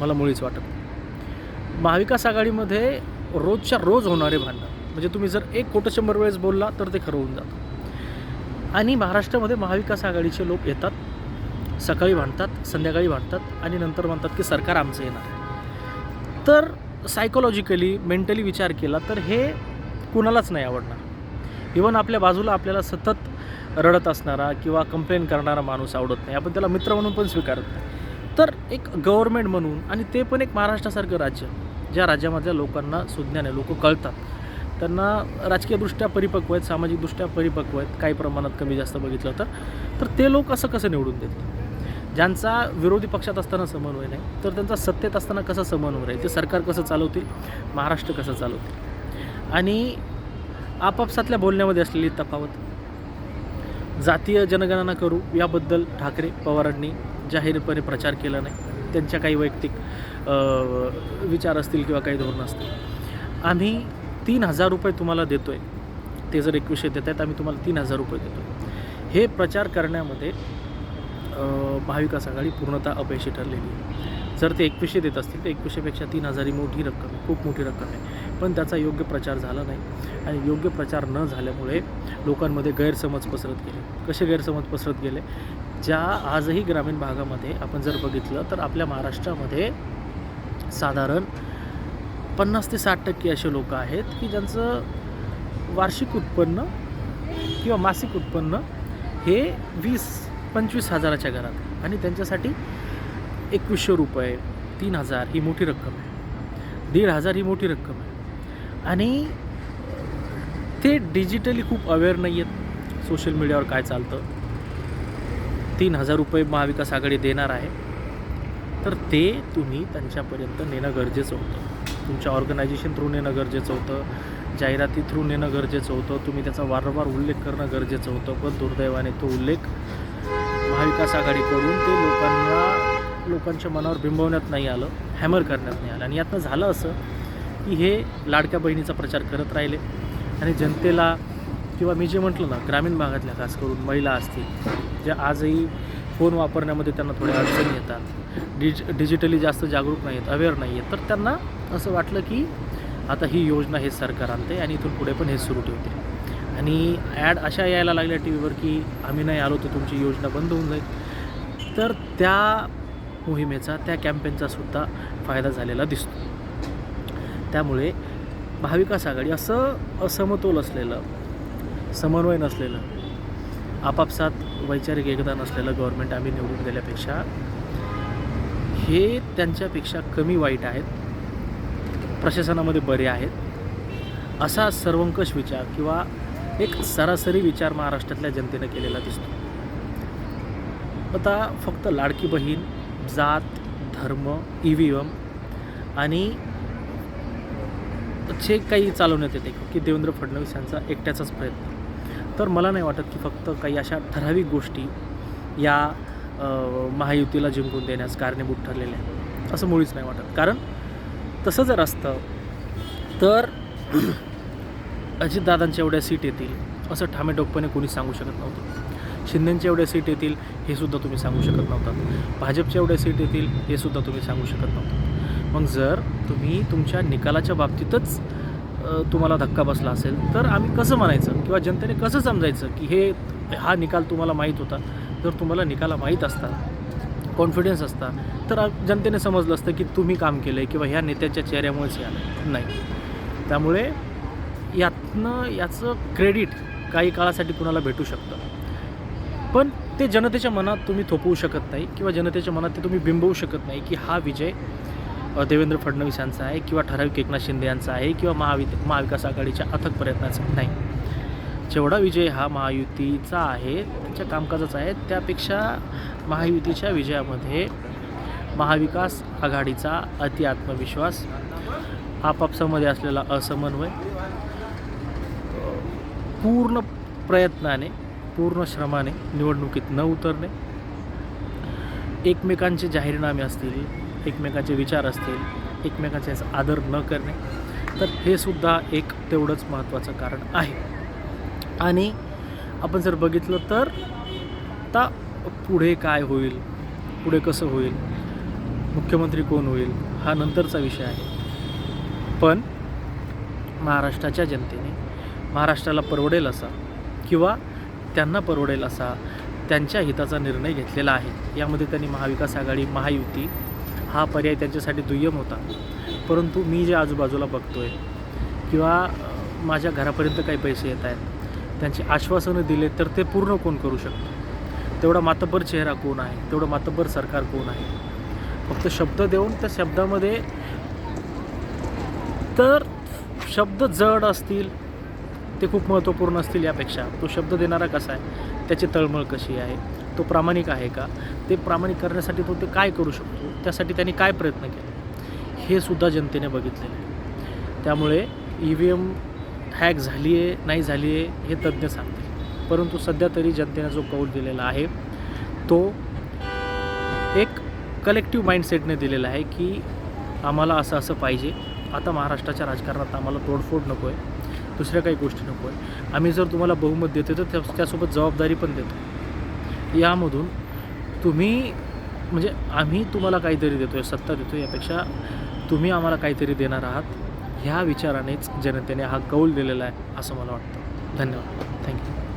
मला मुळीच वाटत महाविकास आघाडीमध्ये रोजच्या रोज होणारे भांडण म्हणजे तुम्ही जर एक खोटं शंभर वेळेस बोलला तर ते खरं होऊन जातं. आणि महाराष्ट्रामध्ये महाविकास आघाडीचे लोक येतात सकाळी भांडतात संध्याकाळी भांडतात आणि नंतर म्हणतात की सरकार आमचं येणार तर सायकोलॉजिकली मेंटली विचार केला तर हे कुणालाच नाही आवडणार. इवन आपल्या बाजूला आपल्याला सतत रडत असणारा किंवा कंप्लेन करणारा माणूस आवडत नाही. आपण त्याला मित्र म्हणून पण स्वीकारत नाही. तर एक गव्हर्मेंट म्हणून आणि ते पण एक महाराष्ट्रासारखं राज्य ज्या राज्यामधल्या लोकांना सुज्ञाने लोक कळतात. त्यांना राजकीयदृष्ट्या परिपक्व आहेत सामाजिकदृष्ट्या परिपक्व आहेत काही प्रमाणात कमी जास्त बघितलं तर. तर ते लोक असं कसं निवडून देतील? ज्यांचा विरोधी पक्षात असताना समन्वय नाही तर त्यांचा सत्तेत असताना कसा समन्वय राहील? ते सरकार कसं चालवतील? महाराष्ट्र कसं चालवतील? आणि आपापसातल्या बोलण्यामध्ये असलेली तफावत? जातीय जनगणना करू याबद्दल ठाकरे पवारांनी जाहीरपणे प्रचार केला नाही. त्यांच्या काही वैयक्तिक विचार असतील किंवा काही धोरणं असतील. आम्ही तीन हजार रुपये तुम्हाला देतो आहे ते जर एकवीसशे देत आहेत आम्ही तुम्हाला तीन हजार रुपये देतो हे प्रचार करण्यामध्ये अ, महाविकास आघाडी पूर्णतः अपयशी ठरलेली आहे. जर ते एकवीसशे देत असतील तर एकवीसशेपेक्षा तीन हजार ही मोठी रक्कम आहे. खूप मोठी रक्कम आहे. पण त्याचा योग्य प्रचार झाला नाही. आणि योग्य प्रचार न झाल्यामुळे लोकांमध्ये गैरसमज पसरत गेले. कसे गैरसमज पसरत गेले? ज्या आजही ग्रामीण भागामध्ये आपण जर बघितलं तर आपल्या महाराष्ट्रामध्ये साधारण पन्नास ते साठ टक्के असे लोक आहेत की ज्यांचं वार्षिक उत्पन्न किंवा मासिक उत्पन्न हे वीस पंचवीस हजाराच्या घरात आणि त्यांच्यासाठी एकवीसशे रुपये तीन हजार ही मोठी रक्कम आहे. दीड हजार ही मोठी रक्कम आहे. आणि ते डिजिटली खूप अवेअर नाही आहेत सोशल मीडियावर काय चालतं? तीन हजार रुपये महाविकास आघाडी देणार आहे. तर ते तुम्ही त्यांच्यापर्यंत नेणं गरजेचं होतं. तुमच्या ऑर्गनायझेशन थ्रू नेणं गरजेचं होतं. जाहिराती थ्रू नेणं गरजेचं होतं. तुम्ही त्याचा वारंवार उल्लेख करणं गरजेचं होतं. पण दुर्दैवाने तो उल्लेख महाविकास आघाडीकडून ते लोकांना लोकांच्या मनावर बिंबवण्यात नाही आलं हॅमर करण्यात नाही आलं. आणि यातनं झालं असं की हे लाडक्या बहिणीचा प्रचार करत राहिले. आणि जनतेला किंवा मी जे म्हटलं ना ग्रामीण भागातल्या खास करून महिला असतील ज्या आजही फोन वापरण्यामध्ये त्यांना थोड्या अडचणी येतात डिज डिजिटली जास्त जागरूक नाही आहेत अवेअर नाही आहेत तर त्यांना असं वाटलं की आता ही योजना हे सरकार आणते आणि इथून पुढे पण हे सुरू ठेवते आणि ॲड अशा यायला लागल्या टी व्हीवर की आम्ही नाही आलो तर तुमची योजना बंद होऊन जाईल. तर त्या मोहिमेचा त्या कॅम्पेनचा सुद्धा फायदा झालेला दिसतो. त्यामुळे महाविकास आघाडी असं असमतोल असलेलं समन्वय नसलेलं आपापसात वैचारिक एकता नसलेलं गव्हर्नमेंट आम्ही निवडून दिल्यापेक्षा हे त्यांच्यापेक्षा कमी वाईट आहेत. प्रशासनामध्ये बरे आहेत. असा सर्वंकष विचार किंवा एक सरासरी विचार महाराष्ट्रातल्या जनतेनं केलेला दिसतो. आता फक्त लाडकी बहीण जात धर्म ई व्ही एम आणि जे काही चालवण्यात येते की देवेंद्र फडणवीस यांचा एकट्याचाच प्रयत्न. तर मला नाही वाटत की फक्त काही अशा ठराविक गोष्टी या महायुतीला जिंकून देण्यास कारणीभूत ठरलेल्या आहेत. असं मुळीच नाही वाटत. कारण तसं जर असतं तर अजितदादांच्या एवढ्या सीट येतील असं ठामेटोकपणे कोणी सांगू शकत नव्हतं. शिंदेंच्या एवढ्या सीट येतील हे सुद्धा तुम्ही सांगू शकत नव्हता भाजपच्या एवढ्या सीट येतील हे सुद्धा तुम्ही सांगू शकत नव्हतं मग जर तुम्ही तुमच्या निकालाच्या बाबतीतच तुम्हाला धक्का बसला असेल तर आम्ही कसं म्हणायचं किंवा जनतेने कसं समजायचं की हे हा निकाल तुम्हाला माहीत होता जर तुम्हाला निकाला माहीत असता कॉन्फिडन्स असता तर जनतेने समजलं असतं की तुम्ही काम केलं आहे किंवा ह्या नेत्याच्या चेहऱ्यामुळेच हे आलं नाही. त्यामुळे यातनं याचं क्रेडिट काही काळासाठी कुणाला भेटू शकतं. पण ते जनतेच्या मनात तुम्ही थोपवू शकत नाही किंवा जनतेच्या मनात ते तुम्ही बिंबवू शकत नाही की हा विजय देवेंद्र फडणवीस यांचा आहे किंवा ठराविक एकनाथ शिंदे यांचा आहे किंवा महावि महाविकास आघाडीच्या अथक प्रयत्नाचा नाही. जेवढा विजय हा महायुतीचा आहे त्यांच्या कामकाजाचा आहे त्यापेक्षा महायुतीच्या विजयामध्ये महाविकास आघाडीचा अति आत्मविश्वास आपापसामध्ये असलेला असमन्वय पूर्ण प्रयत्नाने पूर्ण श्रमाने निवडणुकीत न उतरणे एकमेकांचे जाहीरनामे असतील एकमेकाचे विचार असतील एकमेकाचे आदर न करणे तर हे सुद्धा एक तेवढंच महत्त्वाचं कारण आहे. आणि आपण जर बघितलं तर आता पुढे काय होईल पुढे कसं होईल मुख्यमंत्री कोण होईल हा नंतरचा विषय आहे. पण महाराष्ट्राच्या जनतेने महाराष्ट्राला परवडेल असा किंवा त्यांना परवडेल असा त्यांच्या हिताचा निर्णय घेतलेला आहे. यामध्ये त्यांनी महाविकास आघाडी महायुती हा पर्याय त्यांच्यासाठी दुय्यम होता. परंतु मी जे आजूबाजूला बघतो आहे किंवा माझ्या घरापर्यंत काही पैसे येत आहेत त्यांची आश्वासनं दिले तर ते पूर्ण कोण करू शकतो? तेवढा मातब्बर चेहरा कोण आहे? तेवढं मातब्बर सरकार कोण आहे? फक्त शब्द देऊन त्या शब्दामध्ये तर शब्द जड असतील ते खूप महत्त्वपूर्ण असतील यापेक्षा. तो शब्द देणारा कसा आहे? त्याची तळमळ कशी आहे? तो प्रामाणिक आहे का? ते प्रामाणिक करण्यासाठी तो ते काय करू शकतो? त्यासाठी त्यांनी काय प्रयत्न केले? हे सुद्धा जनतेने बघितलेलं आहे. त्यामुळे ई व्ही एम हॅक झाली आहे नाही झाली आहे हे तज्ज्ञ सांगतील. परंतु सध्या तरी जनतेने जो कौल दिलेला आहे तो एक कलेक्टिव्ह माइंडसेटने दिलेला आहे की आम्हाला असं असं पाहिजे. आता महाराष्ट्राच्या राजकारणात आम्हाला तोडफोड नको आहे दुसऱ्या काही गोष्टी नको आहे आम्ही जर तुम्हाला बहुमत देतो तर त्या त्यासोबत जबाबदारी पण देतो. यामधून तुम्ही म्हणजे आम्ही तुम्हाला काहीतरी देतो आहे सत्ता देतो यापेक्षा तुम्ही आम्हाला काहीतरी देणार आहात. ह्या विचारानेच जनतेने हा कौल दिलेला आहे असं मला वाटतं. धन्यवाद.